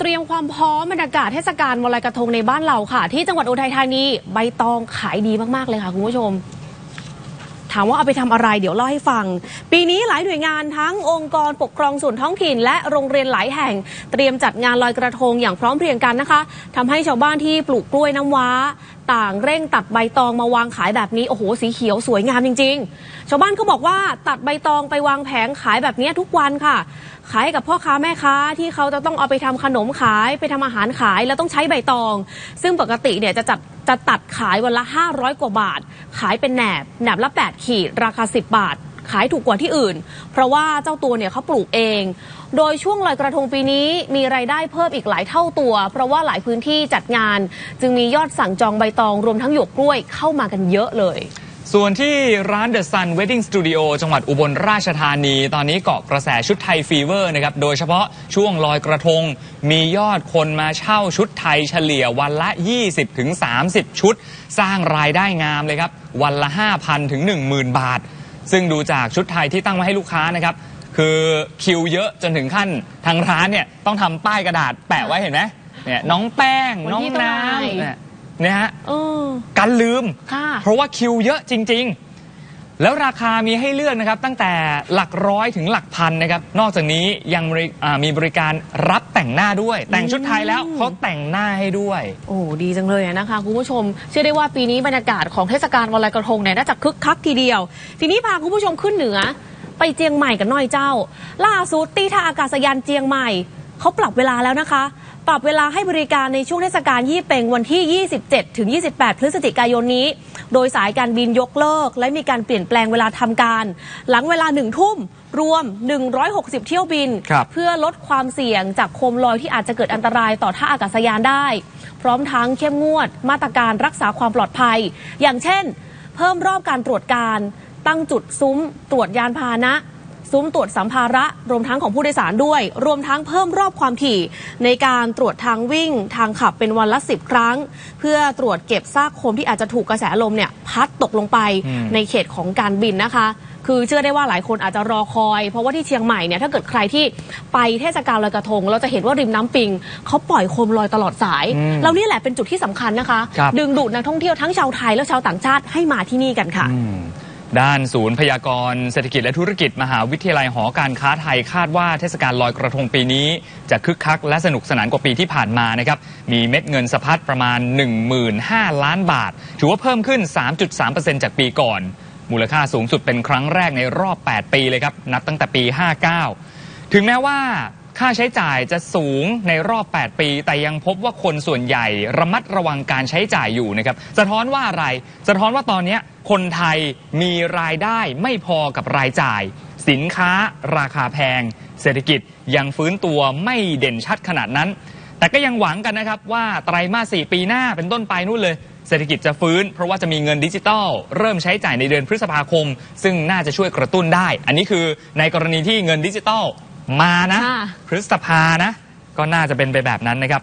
เตรียมความพร้อมบรรยากาศเทศกาลวันลอยกระทงในบ้านเราค่ะ ที่จังหวัดอุทัยธานี ใบตองขายดีมาก ๆ เลยค่ะ คุณผู้ชม ถามว่าเอาไปทำอะไรเดี๋ยวเล่าให้ฟัง ปีนี้หลายหน่วยงานทั้งองค์กรปกครองส่วนท้องถิ่น และโรงเรียนหลายแห่ง เตรียมจัดงานลอยกระทงอย่างพร้อมเพรียงกันนะคะทำให้ชาวบ้านที่ปลูกกล้วยน้ำว้า ต่างเร่งตัดใบตองมาวางขายแบบนี้โอ้โหสีเขียวสวยงามจริง ๆ ชาวบ้านก็บอกว่าตัดใบตองไปวางแผงขายแบบนี้ทุกวันค่ะ ขายกับพ่อค้าแม่ค้าที่เขาจะต้องเอาไปทำขนมขายไปทำอาหารขายแล้วต้องใช้ใบตอง ซึ่งปกติเนี่ยจะจัด จะตัดขายวันละ 500 กว่าบาท ขายเป็นแหนบแหนบละ 8 ขีด ราคา 10 บาท ขายถูกกว่าที่อื่น เพราะว่าเจ้าตัวเนี่ยเขาปลูกเอง โดยช่วงลอยกระทงปีนี้มีรายได้เพิ่มอีกหลายเท่าตัว เพราะว่าหลายพื้นที่จัดงาน จึงมียอดสั่งจองใบตองรวมทั้งหยวกกล้วยเข้ามากันเยอะเลย ส่วนที่ร้าน The Sun Wedding Studio จังหวัดอุบลราชธานี ตอนนี้เกาะกระแสชุดไทยฟีเวอร์นะครับ โดยเฉพาะช่วงลอยกระทง มียอดคนมาเช่าชุดไทยเฉลี่ยวันละ 20-30ถึง30 ชุด สร้างรายได้งามเลยครับ วันละ 5,000 ถึง 10,000 บาท ซึ่งดูจากชุดไทยที่ตั้งไว้ให้ลูกค้านะครับ คือคิวเยอะจนถึงขั้นทางร้านเนี่ยต้องทำป้ายกระดาษแปะไว้เห็นไหมเนี่ยน้องแป้งวันน้องที่เท่าไหร่น้ำเนี่ยเนี่ยฮะเออ กันลืม ค่ะ เพราะว่าคิวเยอะจริง ๆ แล้วราคามีให้เลือกนะครับ ตั้งแต่หลักร้อยถึงหลักพันนะครับ นอกจากนี้ยังบริอ่ามีบริการรับแต่งหน้าด้วย แต่งชุดไทยแล้วเขาแต่งหน้าให้ด้วย โอ้ดีจังเลยอะนะคะคุณผู้ชม เชื่อได้ว่าปีนี้บรรยากาศของเทศกาลวันลอยกระทงเนี่ยน่าจะคึกคักทีเดียว ทีนี้พาคุณผู้ชมขึ้นเหนือ ไปเจียงใหม่กันหน่อยเจ้า ล่าสุดตีท่าอากาศยานเจียงใหม่ เขาปรับเวลาแล้วนะคะ ปรับเวลาให้บริการในช่วงเทศกาลยี่เปงวันที่ 27 ถึง 28 พฤศจิกายนนี้ โดยสายการบินยกเลิก และมีการเปลี่ยนแปลงเวลาทำการ หลังเวลาหนึ่งทุ่มรวม 160 เที่ยวบินครับเพื่อลดความเสี่ยงจากโคมลอยที่อาจจะเกิดอันตรายต่อท่าอากาศยานได้ พร้อมทั้งเข้มงวด มาตรการรักษาความปลอดภัย อย่างเช่น เพิ่มรอบการตรวจการ ตั้งจุดซุ้ม ตรวจยานพาหนะ ซุ้มตรวจสัมภาระรวมทั้งของผู้โดยสารด้วย รวมทั้งเพิ่มรอบความถี่ ในการตรวจทางวิ่ง ทางขับเป็นวันละ 10 ครั้ง เพื่อตรวจเก็บซากโคมที่อาจจะถูกกระแสลมเนี่ยพัดตกลงไปอืมในเขตของการบินนะคะ คือเชื่อได้ว่าหลายคนอาจจะรอคอย เพราะว่าที่เชียงใหม่เนี่ยถ้าเกิดใครที่ไปเทศกาลลอยกระทง เราจะเห็นว่าริมน้ำปิงเขาปล่อยโคมลอยตลอดสายอืมแล้วนี่แหละเป็นจุดที่สำคัญนะคะครับดึงดูดนักท่องเที่ยวทั้งชาวไทยและชาวต่างชาติให้มาที่นี่กันค่ะอืม ด้านศูนย์พยากรณ์เศรษฐกิจและธุรกิจมหาวิทยาลัยหอการค้าไทยคาดว่าเทศกาลลอยกระทงปีนี้จะคึกคักและสนุกสนานกว่าปีที่ผ่านมานะครับ มีเม็ดเงินสะพัดประมาณ 15,000 ล้านบาท ถือว่าเพิ่มขึ้น 3.3%จากปีก่อน มูลค่าสูงสุดเป็นครั้งแรกในรอบ 8 ปีเลยครับ นับตั้งแต่ปี 59 ถึงแม้ว่า ค่าใช้จ่ายจะสูงในรอบ 8 ปี แต่ยังพบว่าคนส่วนใหญ่ระมัดระวังการใช้จ่ายอยู่นะครับสะท้อนว่าอะไรสะท้อนว่าตอนนี้คนไทยมีรายได้ไม่พอกับรายจ่าย สินค้าราคาแพง เศรษฐกิจยังฟื้นตัวไม่เด่นชัดขนาดนั้น แต่ก็ยังหวังกันนะครับว่าไตรมาส4ปีหน้าเป็นต้นไปนู่นเลยเศรษฐกิจจะฟื้น เพราะว่าจะมีเงินดิจิตอลเริ่มใช้จ่ายในเดือนพฤษภาคม ซึ่งน่าจะช่วยกระตุ้นได้ อันนี้คือในกรณีที่เงินดิจิตอล มานะค่ะพฤษภานะ ก็น่าจะเป็นไปแบบนั้นนะครับ